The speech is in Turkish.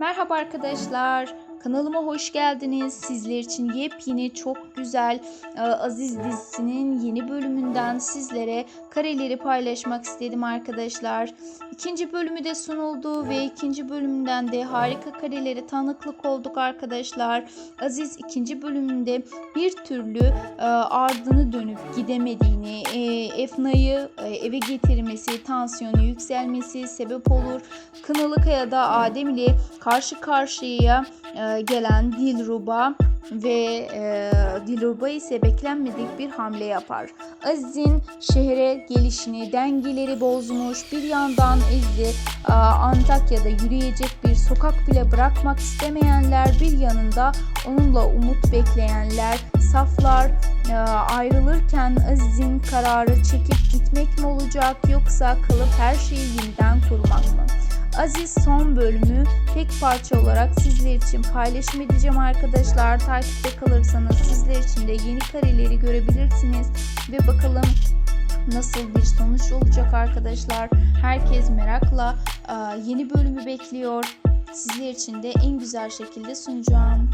Merhaba arkadaşlar. Kanalıma hoş geldiniz. Sizler için yepyeni çok güzel e, Aziz dizisinin yeni bölümünden sizlere kareleri paylaşmak istedim arkadaşlar. İkinci bölümü de sunuldu ve ikinci bölümden de harika karelere tanıklık olduk arkadaşlar. Aziz ikinci bölümünde bir türlü e, ardını dönüp gidemediğini, e, Efna'yı e, eve getirmesi, tansiyonu yükselmesi sebep olur. Kınalı Kaya'da Adem ile karşı karşıya e, gelen Dilruba ve e, Dilruba ise beklenmedik bir hamle yapar. Aziz'in şehre gelişini dengeleri bozmuş. Bir yandan Ezgi e, Antakya'da yürüyecek bir sokak bile bırakmak istemeyenler bir yanında onunla umut bekleyenler, saflar e, ayrılırken Aziz'in kararı çekip gitmek mi olacak yoksa kalıp her şeyi yeniden kurmak mı? Aziz son bölümü tek parça olarak sizler için paylaşım edeceğim arkadaşlar. Takipte kalırsanız sizler için de yeni kareleri görebilirsiniz ve bakalım nasıl bir sonuç olacak arkadaşlar. Herkes merakla e, yeni bölümü bekliyor. Sizler için de en güzel şekilde sunacağım.